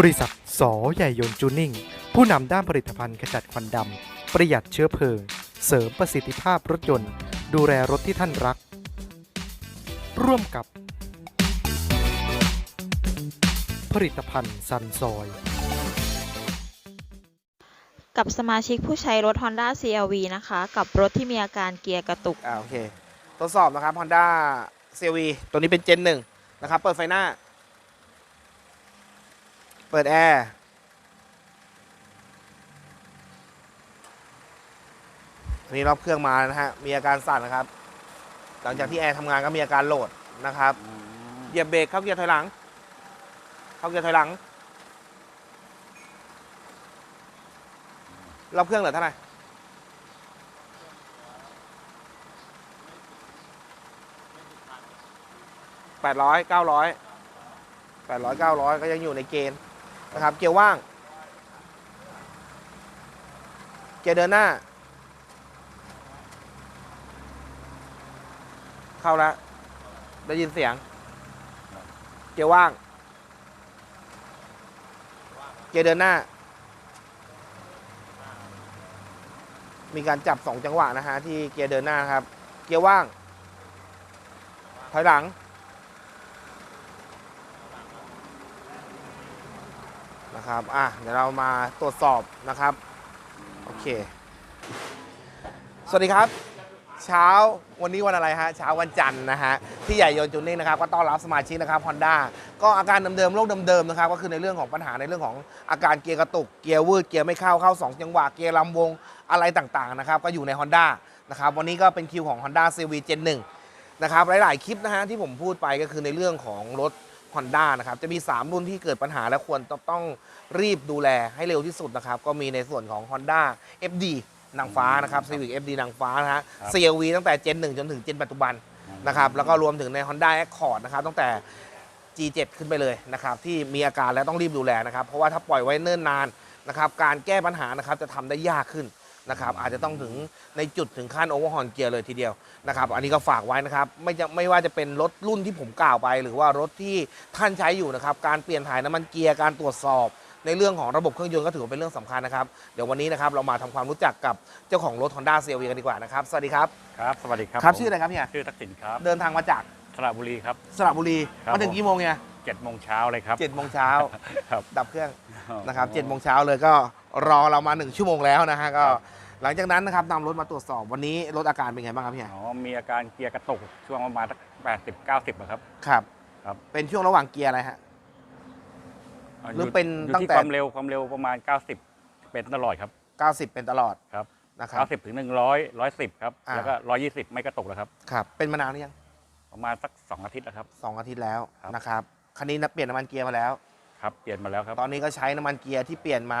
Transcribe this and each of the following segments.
บริษัทสอใหญ่ยนต์จูนิ่ง ผู้นำด้านผลิตภัณฑ์ขจัดควันดำ ประหยัดเชื้อเพลิง เสริมประสิทธิภาพรถยนต์ ดูแลรถที่ท่านรัก ร่วมกับ ผลิตภัณฑ์ซันซอย กับสมาชิกผู้ใช้รถ Honda CRV นะคะ กับรถที่มีอาการเกียร์กระตุก อ่าโอเค ทดสอบนะครับ Honda CRV ตัวนี้เป็นเจนหนึ่งนะครับ เปิดไฟหน้า เปิดแอร์อันนี้รอบเครื่องมานะฮะ มีอาการสั่นนะครับ หลังจากที่แอร์ทำงานก็มีอาการโหลดนะครับ เหยียบเบรกเข้าเกียร์ถอยหลัง เข้าเกียร์ถอยหลัง รอบเครื่องเหลือเท่าไหร่แปดร้อยเก้าร้อยแปดร้อยเก้าร้อยก็ยังอยู่ในเกณฑ์ นะครับ เกียร์ว่าง เกียร์เดินหน้า เข้าแล้วได้ยินเสียง เกียร์ว่าง เกียร์เดินหน้า มีการจับสองจังหวะนะฮะที่เกียร์เดินหน้าครับ เกียร์ว่าง ถอยหลัง นะครับ อะ เดี๋ยวเรามาตรวจสอบนะครับ โอเค สวัสดีครับ เช้าวันนี้วันอะไรฮะ เช้าวันจันทร์นะฮะ ที่ใหญ่ยนจูนิ่งนะครับ ก็ต้อนรับสมาชิกนะครับ Honda ก็อาการเดิมๆโรคเดิมๆนะครับ ก็คือในเรื่องของปัญหาในเรื่องของอาการเกียร์กระตุก เกียร์วืด เกียร์ไม่เข้า เข้า 2 จังหวะ เกียร์ลำวง อะไรต่างๆนะครับ ก็อยู่ใน Honda นะครับ วันนี้ก็เป็นคิวของ Honda CV Gen 1นะครับ หลายๆ คลิปนะฮะที่ผมพูดไปก็คือในเรื่องของรถ Honda นะครับจะมี 3 รุ่นที่เกิดปัญหาและควรต้องต้องรีบดูแลให้เร็วที่สุดนะครับ ก็มีในส่วนของ Honda FD นางฟ้านะครับ Civic FD นางฟ้านะฮะครับ CRV ตั้งแต่ Gen 1 จนถึง Gen ปัจจุบันนะครับแล้วก็รวมถึงใน Honda Accord นะครับตั้งแต่ G7 ขึ้นไปเลยนะครับที่มีอาการและต้องรีบดูแลนะครับเพราะว่าถ้าปล่อยไว้เนิ่นนานนะครับการแก้ปัญหานะครับจะทำได้ยากขึ้น นะครับอาจจะต้องถึงในจุดถึงขั้นโอเวอร์ฮอนเกียร์เลยทีเดียวนะครับอันนี้ก็ฝากไว้นะครับไม่จะไม่ว่าจะเป็นรถรุ่นที่ผมกล่าวไป หรือว่ารถที่ท่านใช้อยู่นะครับการเปลี่ยนถ่ายน้ำมันเกียร์การตรวจสอบในเรื่องของระบบเครื่องยนต์ก็ถือว่าเป็นเรื่องสำคัญนะครับ เดี๋ยววันนี้นะครับเรามาทำความรู้จักกับเจ้าของรถ Honda CRV กันดีกว่านะครับ สวัสดีครับ ครับ สวัสดีครับ ครับผมชื่ออะไรครับเนี่ย ชื่อทักษิณครับ เดินทางมาจากสระบุรีครับ สระบุรีครับมาถึงผมกี่โมงเนี่ยเจ็ดโมงเช้าเลยครับเจ็ดโมงเช้าครับดับเครื่องนะครับเจ็ดโมงเช้าเลยก็ รอเรามาหนึ่งชั่วโมงแล้วนะฮะก็ครับหลังจากนั้นนะครับนำรถมาตรวจสอบวันนี้รถอาการเป็นไงบ้างครับพี่อ๋อมีอาการเกียร์กระตุกช่วงประมาณสักแปดสิบเก้าสิบครับครับ ครับเป็นช่วงระหว่างเกียร์อะไรฮะหรืออยู่เป็นอยู่ตั้งที่แต่ความเร็วความเร็วประมาณ 90 เป็นตลอดครับ 90 เป็นตลอดครับนะครับ90ถึง100 110ครับอ่าแล้วก็120 ไม่กระตุกแล้วครับครับเป็นมานานหรือยังประมาณสัก 2 อาทิตย์แล้วครับสองอาทิตย์แล้วครับนะครับคันนี้นะเปลี่ยนน้ำมันเกียร์มาแล้ว ครับเปลี่ยนมาแล้วครับตอนนี้ก็ใช้น้ำมันเกียร์ที่เปลี่ยนมา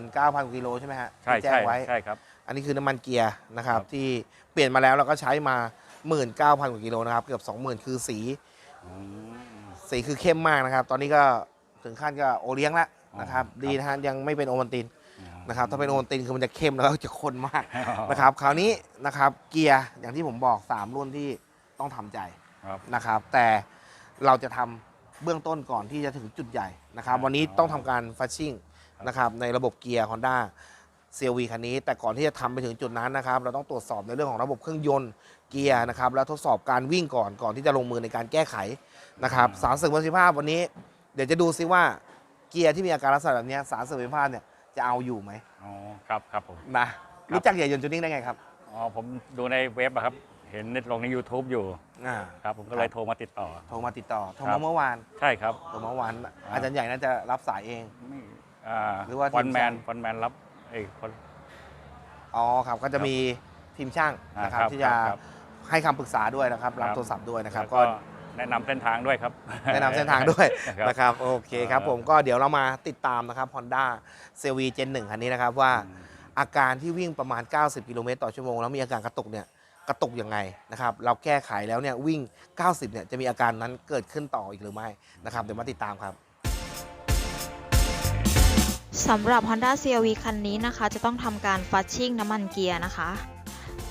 19,000กิโลใช่ไหมฮะใช่ที่แจ้ใช่งไว้ ใช่ครับ อันนี้คือน้ำมันเกียร์นะครับครับ ที่เปลี่ยนมาแล้วเราก็ใช้มา 19,000กว่ากิโลนะครับเกือบ 20,000 คือสีอืมสีคือเข้มมากนะครับ ตอนนี้ก็ถึงขั้นก็โอเลี้ยงแล้วนะครับอ๋อดีนะฮะยังไม่เป็นโอวัลตินอืมนะครับถ้าเป็นโอวัลตินคือมันจะเข้มแล้วก็จะข้นมากนะครับคราวนี้นะครับเกียร์อย่างที่ผมบอก 3 รุ่นที่ต้องทำใจครับ นะครับแต่เราจะทำ เบื้องต้นก่อนที่จะถึงจุดใหญ่นะครับ วันนี้ต้องทำการฟัชชิ่งนะครับในระบบเกียร์ Honda CRV คันนี้ แต่ก่อนที่จะทำไปถึงจุดนั้นนะครับ เราต้องตรวจสอบในเรื่องของระบบเครื่องยนต์เกียร์นะครับ แล้วทดสอบการวิ่งก่อนก่อนที่จะลงมือในการแก้ไขนะครับสารเสื่อมประสิทธิภาพวันนี้ เดี๋ยวจะดูซิว่าเกียร์ที่มีอาการลักษณะแบบเนี้ยสารเสื่อมประสิทธิภาพเนี่ยจะเอาอยู่ไหมอ๋อครับครับผม นะรู้จักใหญ่ยนต์จูนิ่งได้ไงครับ อ๋อผมดูในเว็บอะครับ เห็นในลงใน YouTube อยู่อ่า ครับผมก็เลยโทรมาติดต่อ โทรมาติดต่อโทรครัมาบ เมื่อวานใช่ครับโทรมาเมื่อวานอาจารย์ใหญ่น่าจะรับสายเองไม่อ่าหรือว่าทีมวันแมนช่างวันแมนรับไอ้คน อ๋อครับก็จะมีทีมช่างนะครับอ่าครับที่จะครับให้คำปรึกษาด้วยนะครับ รับครับ โทรศัพท์ด้วยนะครับ แล้วก็ก็แนะนำเส้นทางด้วยครับ แนะนำเส้นทางด้วยครับนะครับโอเคครับครับผมก็เดี๋ยวเรามาติดตามนะครับ Honda CRV Gen 1คันนี้นะครับว่าอาการที่วิ่งประมาณ 90 กิโลเมตรต่อชั่วโมงแล้วมีอาการกระตุกเนี่ย กระตุกยังไงนะครับ เราแก้ไขแล้วเนี่ยวิ่ง 90 เนี่ยจะมีอาการนั้นเกิดขึ้นต่ออีกหรือไม่นะครับ เดี๋ยวมาติดตามครับสำหรับ Honda CRV คันนี้นะคะ จะต้องทำการฟัชชิ่งน้ำมันเกียร์นะคะ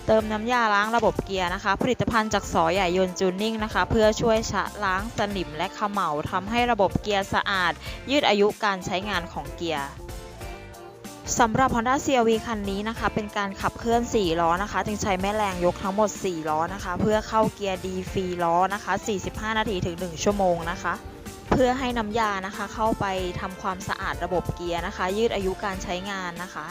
เติมน้ำยาล้างระบบเกียร์นะคะ ผลิตภัณฑ์จากสอใหญ่ยนจูนนิ่งนะคะ เพื่อช่วยชะล้างสนิมและเขม่าทำให้ระบบเกียร์สะอาด ยืดอายุการใช้งานของเกียร์ สำหรับ Honda CRV คันนี้นะคะ เป็นการขับเคลื่อน 4 ล้อนะคะ จึงใช้แม่แรงยกทั้งหมด 4 ล้อนะคะ เพื่อเข้าเกียร์ดีฟรีล้อนะคะ 45 นาทีถึง 1 ชั่วโมงนะคะ เพื่อให้น้ำยานะคะ เข้าไปทำความสะอาดระบบเกียร์นะคะ ยืดอายุการใช้งานนะคะ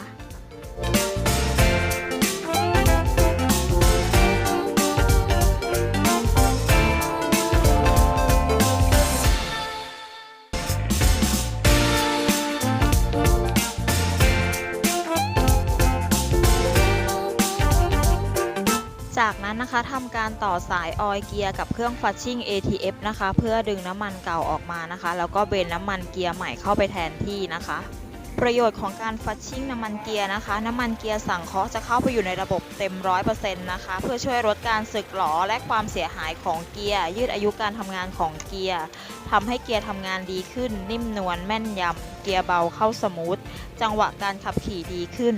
นั้นนะคะทำการต่อสายออยเกียร์กับเครื่องฟัชชิ่ง ATF นะคะ เพื่อดึงน้ำมันเก่าออกมานะคะ แล้วก็เบนน้ำมันเกียร์ใหม่เข้าไปแทนที่นะคะ ประโยชน์ของการฟัชชิ่งน้ำมันเกียร์นะคะ น้ำมันเกียร์สังเคราะห์จะเข้าไปอยู่ในระบบเต็ม 100%นะคะ เพื่อช่วยลดการสึกหรอและความเสียหายของเกียร์ ยืดอายุการทำงานของเกียร์ทำให้เกียร์ทำงานดีขึ้น นิ่มนวลแม่นยำเกียร์เบาเข้าสมูทจังหวะการขับขี่ดีขึ้น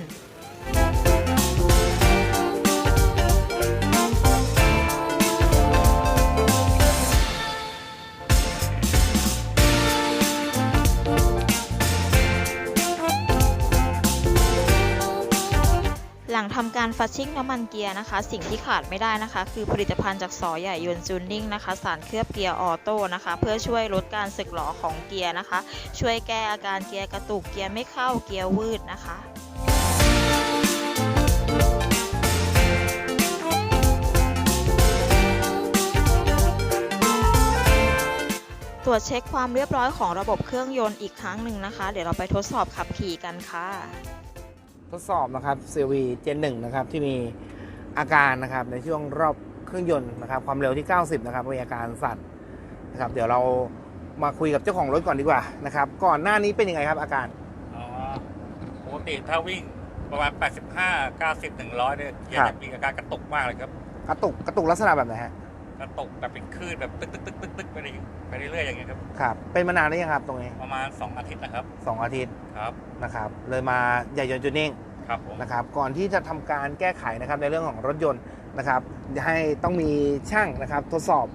การฟัชชิ่งน้ำมันเกียร์นะคะ สิ่งที่ขาดไม่ได้นะคะ คือผลิตภัณฑ์จากสอใหญ่ยนต์จูนนิ่งนะคะ สารเคลือบเกียร์ออโต้นะคะ เพื่อช่วยลดการสึกหรอของเกียร์นะคะ ช่วยแก้อาการเกียร์กระตุกเกียร์ไม่เข้าเกียร์วืดนะคะตรวจเช็คความเรียบร้อยของระบบเครื่องยนต์อีกครั้งหนึ่งนะคะ เดี๋ยวเราไปทดสอบขับขี่กันค่ะ ทดสอบนะครับซีวีเจนหนึ่งนะครับที่มีอาการนะครับในช่วงรอบเครื่องยนต์นะครับความเร็วที่ 90 นะครับมีอาการสั่นนะครับ เดี๋ยวเรามาคุยกับเจ้าของรถก่อนดีกว่านะครับก่อนหน้านี้เป็นยังไงครับอาการอ๋อปกติถ้าวิ่งประมาณ 85 90 100เนี่ยเกียครัร์บจะมีอาการกระตุกมากเลยครับ กระตุกกระตุกลักษณะแบบไหนฮะ กระตุกแบบเป็นคลื่นแบบตึกตึกตึกตึกตึกไปเรื่อยไปเรื่อยๆอย่างเงี้ยครับ ครับ เป็นมานานหรือยังครับตรงนี้ประมาณ 2 อาทิตย์นะครับ 2 อาทิตย์ครับนะครับ เลยมาใหญ่ยนต์จูนิ่งครับผมนะครับ ก่อนที่จะทำการแก้ไขนะครับในเรื่องของรถยนต์นะครับให้ต้องมีช่างนะครับทดสอบ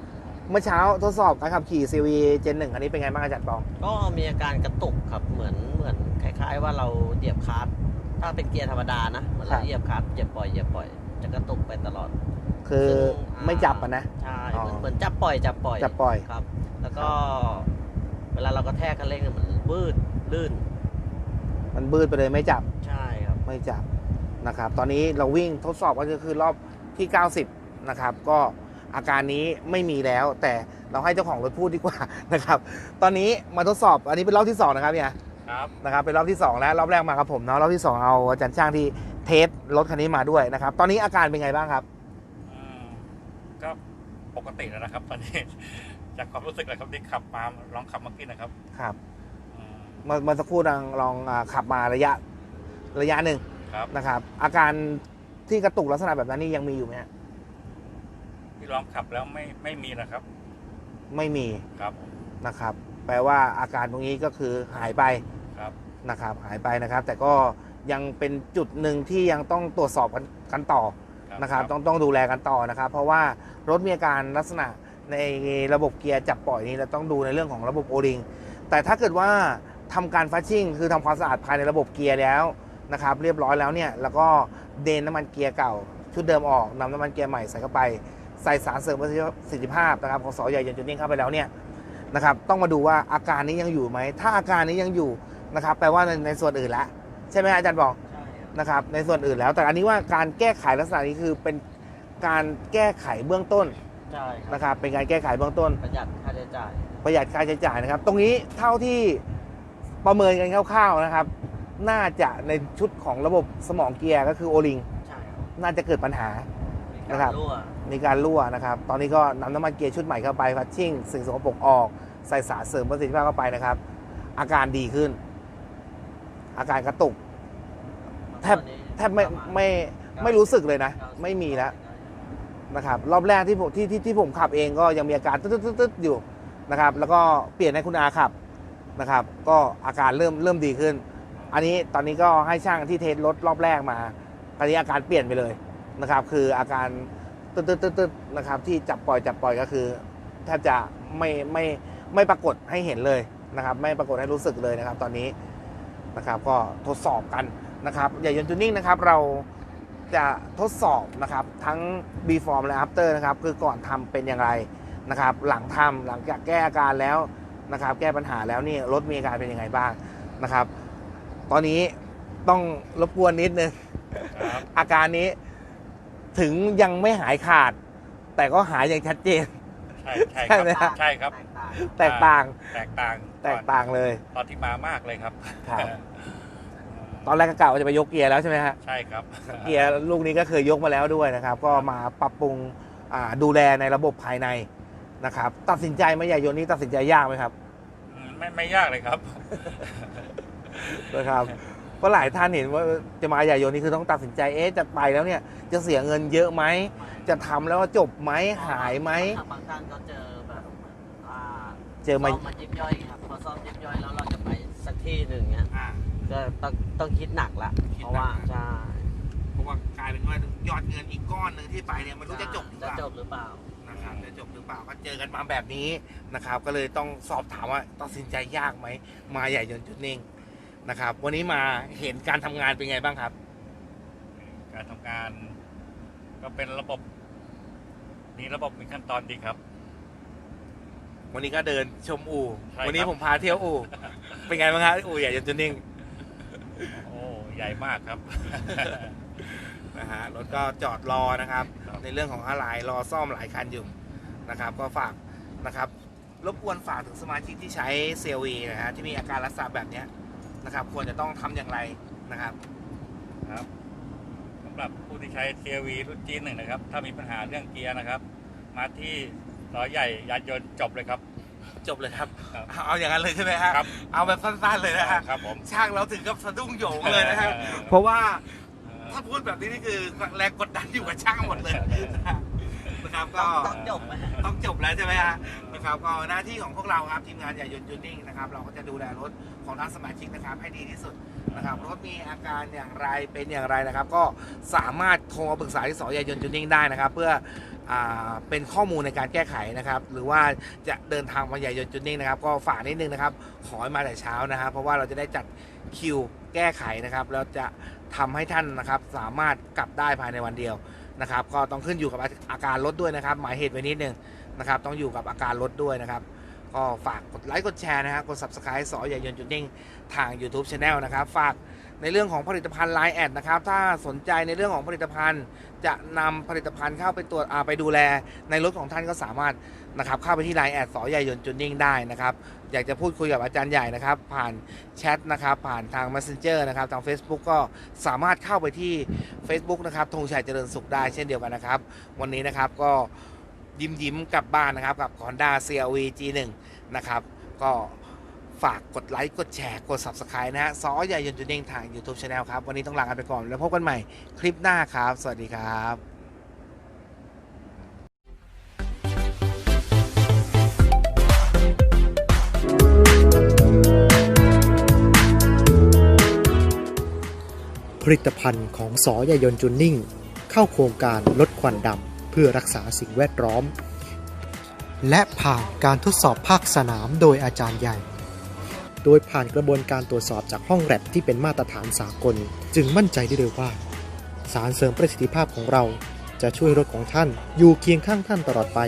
เมื่อเช้าทดสอบการขับขี่ CV Gen 1อันนี้เป็นไงบ้างอาจารย์ปอง ก็มีอาการกระตุกครับเหมือนเหมือนคล้าย ๆ ว่าเราเหยียบคลัตช์ถ้าเป็นเกียร์ธรรมดานะเหมือนครัเราบเหยียบคลัตช์เหยียบปล่อยเหยียบปล่อยจะกระตุกไปตลอด คือซึ่งไม่จับอะนะ ใช่อ๋อเหมือนเหมือนจับปล่อยจับปล่อยจับปล่อย ครับ แล้วก็ เวลาเรากระแทกคันเร่งเนี่ยมันบืดลื่น มันบืดไปเลยไม่จับใช่ครับ ไม่จับนะครับ ตอนนี้เราวิ่งทดสอบก็คือรอบที่ 90 นะครับ ก็อาการนี้ไม่มีแล้ว แต่เราให้เจ้าของรถพูดดีกว่า นะครับ ตอนนี้มาทดสอบอันนี้เป็นรอบที่2นะครับเนี่ยครับ นะครับเป็นรอบที่2แล้วรอบแรกมากับผมเนาะรอบที่2เอาอาจารย์ช่างที่เทสรถคันนี้มาด้วยนะครับ ตอนนี้อาการเป็นไงบ้างครับอืมก็ ปกติแล้วนะครับ ตอนนี้ จากความรู้สึกเลยครับที่ขับมาลองขับเมื่อกี้นะครับครับอืมเมื่อเมื่อสักครู่ลองลองอ่าขับมาระยะระยะหนึ่งครับนะครับ อาการที่กระตุกลักษณะแบบนั้นนี่ยังมีอยู่ไหมฮะที่ลองขับแล้วไม่ไม่มีนะครับไม่มีครับผมนะครับ แปลว่าอาการตรงนี้ก็คือหายไปครับนะครับ หายไปนะครับ แต่ก็ยังเป็นจุดหนึ่งที่ยังต้องตรวจสอบกันกันต่อ นะครับต้องต้องดูแลกันต่อนะครับ เพราะว่ารถมีอาการลักษณะในระบบเกียร์จับปล่อยนี้เราต้องดูในเรื่องของระบบโอริงแต่ถ้าเกิดว่าทำการฟัชชิ่งคือทำความสะอาดภายในระบบเกียร์แล้วนะครับ เรียบร้อยแล้วเนี่ยแล้วก็เดนน้ำมันเกียร์เก่า ชุดเดิมออกนำน้ำมันเกียร์ใหม่ใส่เข้าไปใส่สารเสริมประสิทธิภาพนะครับของสอใหญ่ยันจุดนิ่งเข้าไปแล้วเนี่ยนะครับต้องมาดูว่าอาการนี้ยังอยู่ไหม ถ้าอาการนี้ยังอยู่นะครับแปลว่าในในส่วนอื่นแล้วใช่ไหมฮะอาจารย์บอกใช่ครับ นะครับในส่วนอื่นแล้ว แต่อันนี้ว่าการแก้ไขลักษณะนี้คือเป็นการแก้ไขเบื้องต้นใช่ครับนะครับเป็นการแก้ไขเบื้องต้น ประหยัดค่าใช้จ่าย ประหยัดค่าใช้จ่ายนะครับ ตรงนี้เท่าที่ประเมินกันคร่าวๆนะครับ น่าจะในชุดของระบบสมองเกียร์ก็คือโอลิงใช่ครับน่าจะเกิดปัญหา มีนะครัการบรั่วในการรั่วนะครับ ตอนนี้ก็นำน้ำมันเกียร์ชุดใหม่เข้าไปพัชชิ่งสิ่งสกปรกออก ใส่สารเสริมประสิทธิภาพเข้าไปนะครับ อาการดีขึ้น อาการกระตุก แทบแทบไม่ไม่ไม่รู้สึกเลยนะ ไม่มีแล้วนะครับ รอบแรกที่ผมที่ที่ที่ผมขับเองก็ยังมีอาการตึ๊ดตึ๊ดตึ๊ดตึ๊ดอยู่นะครับ แล้วก็เปลี่ยนให้คุณอาขับนะครับ ก็อาการเริ่มเริ่มดีขึ้น อันนี้ตอนนี้ก็ให้ช่างที่เทสรถรอบแรกมา ตอนนี้อาการเปลี่ยนไปเลยนะครับ คืออาการตึ๊ดตึ๊ดตึ๊ดตึ๊ดนะครับ ที่จับปล่อยจับปล่อยก็คือแทบจะไม่ไม่ไม่ปรากฏให้เห็นเลยนะครับ ไม่ปรากฏให้รู้สึกเลยนะครับ ตอนนี้นะครับ ก็ทดสอบกัน นะครับใหญ่ยนต์จูนิ่งนะครับเราจะทดสอบนะครับทั้ง before และ after นะครับคือก่อนทำเป็นอย่างไรนะครับหลังทำหลังจากแก้อาการแล้วนะครับแก้ปัญหาแล้วนี่รถมีอาการเป็นยังไงบ้างนะครับ ตอนนี้ต้องรบกวนนิดนึงครับอาการนี้ถึงยังไม่หายขาด แต่ก็หายอย่างชัดเจนใช่ใช่ใช่คไหมรับฮะใช่ครับแตกต่างแตกต่างแตกต่างแตกต่างเลย ตอนที่มามากเลยครับครับ ตอนแรกก็กะว่าจะไปยกเกียร์แล้วใช่ไหมฮะ ใช่ครับ เกียร์ลูกนี้ก็เคยยกมาแล้วด้วยนะครับ ก็มาปรับปรุงอ่าดูแลในระบบภายในนะครับ ตัดสินใจไหมใหญ่ยนต์นี้ตัดสินใจยากไหมครับอืมไม่ไม่ยากเลยครับ นะครับ เพราะหลายท่านเห็นว่าจะมาใหญ่ยนต์นี่คือต้องตัดสินใจเอ๊ะจะไปแล้วเนี่ยจะเสียเงินเยอะไหมจะทำแล้วจบไหมหายไหมบางท่านก็เจอแบบอ่าเจอซ่มาอมมายิบย่อยครับพอซ่อมยิบย่อยแล้วเราจะไปสักที่หนึ่งเนี้ยอ่า ก็ต้องต้องคิดหนักละคิดเพราะหนักว่านะ ใช่เพราะว่ากลายเป็นว่ายอดเงินอีกก้อนหนึ่งที่ไปเนี่ยมันรู้จะจบหรือเปจะล่าจบหรือเปล่า นะครับจะจบหรือเปล่าก็เจอกันมาแบบนี้นะครับ ก็เลยต้องสอบถามว่าตัดสินใจยากไหมมาใหญ่ยนต์จุดนิ่งนะครับ วันนี้มาเห็นการทำงานเป็นไงบ้างครับการทำงานก็เป็นระบบนี่ระบบมีขั้นตอนดีครับ วันนี้ก็เดินชมอู่ใช่ครับ วันนี้ผมพาเที่ยวอู่เป็นไงบ้างครับอู่ใหญ่ยนต์จุดนิ่ง โอ้ใหญ่มากครับ นะฮะรถก็จอดรอนะครับ ครับ ในเรื่องของอะไรรอซ่อมหลายคันอยู่นะครับ ก็ฝากนะครับ รบกวนฝากถึงสมาชิกที่ใช้เซลวีนะฮะที่มีอาการรักษาแบบเนี้ยนะครับ ควรจะต้องทำอย่างไรนะครับ ครับสำหรับผู้ที่ใช้ CRV รุ่นจีนหนึ่งนะครับ ถ้ามีปัญหาเรื่องเกียร์นะครับ มาที่ร้อยใหญ่ยานยนต์จบเลยครับ จบเลยครับ ครับเอาเอาอย่างนั้นเลยใช่ไหมฮะครับ เอาแบบสั้นๆเลยนะฮะครับผม ช่างเราถึงกับสะดุ้งโหยงเลยนะฮะเออ เพราะว่าเออถ้าพูดแบบนี้นี่คือแรงกดดันอยู่กับช่างหมดเลยนะ ครับก็ต้องจบไหมต้องจบแล้วใช่ไหมฮะนะครับก็หน้าที่ของพวกเราครับทีมงานใหญ่ยนต์จูนนิ่งนะครับเราก็จะดูแลรถของท่านสมาชิกนะครับให้ดีที่สุดนะครับรถมีอาการอย่างไรเป็นอย่างไรนะครับ ก็สามารถโทรมาปรึกษาที่สอใหญ่ยนต์จูนนิ่งได้นะครับ เพื่ออ่าเป็นข้อมูลในการแก้ไขนะครับ หรือว่าจะเดินทางมาใหญ่ยนต์จูนนิ่งนะครับ ก็ฝากนิดนึงนะครับ ขอให้มาแต่เช้านะครับ เพราะว่าเราจะได้จัดคิวแก้ไขนะครับแล้วจะทำให้ท่านนะครับ สามารถกลับได้ภายในวันเดียว นะครับ ก็ต้องขึ้นอยู่กับอาการรถด้วยนะครับ หมายเหตุไว้นิดนึงนะครับ ต้องอยู่กับอาการรถด้วยนะครับ ก็ฝากกดไลค์กดแชร์นะครับกด subscribe สอใหญ่ยนต์จุดนิ่งทาง YouTube Channel นะครับ ฝาก ในเรื่องของผลิตภัณฑ์ Line แอดนะครับ ถ้าสนใจในเรื่องของผลิตภัณฑ์ จะนำผลิตภัณฑ์เข้าไปตรวจอาไปดูแล ในรถของท่านก็สามารถนะครับเข้าไปที่ Line แอดสอใหญ่ยนจุดนิ่งได้นะครับ อยากจะพูดคุยกับอาจารย์ใหญ่นะครับ ผ่านแชทนะครับ ผ่านทาง Messenger นะครับ ทาง Facebook ก็สามารถเข้าไปที่ Facebook นะครับธงชัยเจริญสุขได้เช่นเดียวกันนะครับ วันนี้นะครับก็ยิ้มยิ้มๆกลับบ้านนะครับกับ Honda CRV G1 นะครับก็ ฝากกดไลค์กดแชร์กด Subscribe นะฮะซอใหญ่ยนจุดเด้งทาง YouTube Channel ครับ วันนี้ต้องลากันไปก่อน แล้วพบกันใหม่คลิปหน้าครับ สวัสดีครับผลิตภัณฑ์ของสอยายนจูนนิ่ง เข้าโครงการลดควันดำเพื่อรักษาสิ่งแวดล้อม และผ่านการทดสอบภาคสนามโดยอาจารย์ใหญ่ โดยผ่านกระบวนการตรวจสอบจากห้องแลบที่เป็นมาตรฐานสากล จึงมั่นใจได้เลยว่า สารเสริมประสิทธิภาพของเราจะช่วยรถของท่านอยู่เคียงข้างท่านตลอดไป